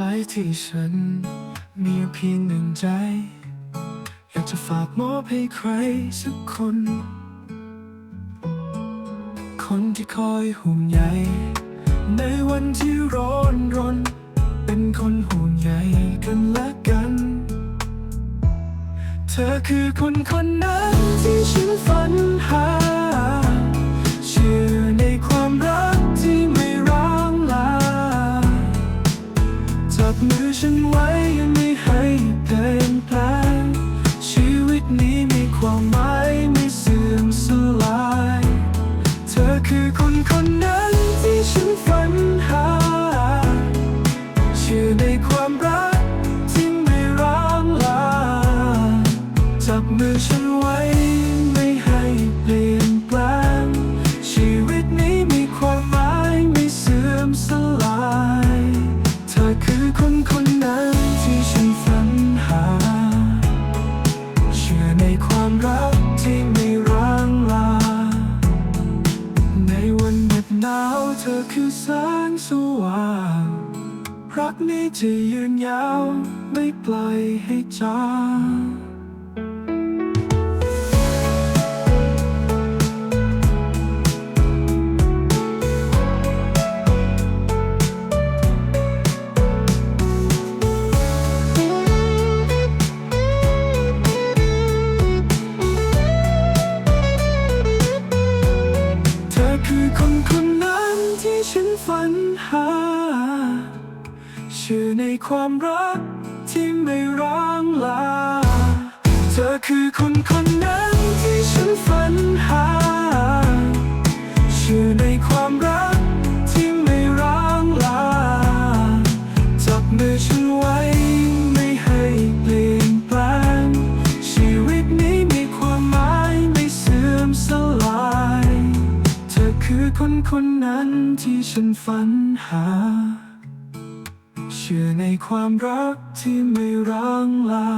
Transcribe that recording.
ใจที่ฉัน มีเพียงหนึ่งใจ อยากจะฝากมอบให้ใครสักคน คนที่คอยห่วงใยในวันที่ร้อนรน เป็นคนห่วงใยกันและกัน เธอคือคนคนนั้น อฉัน เธอคือแสงสว่าง รักนี้จะยืนยาวไม่ปล่อยให้จาง ฉันฝันหา ชื่อในความรัก คนคนนั้นที่ฉันฝันหา เชื่อในความรักที่ไม่ร้างลา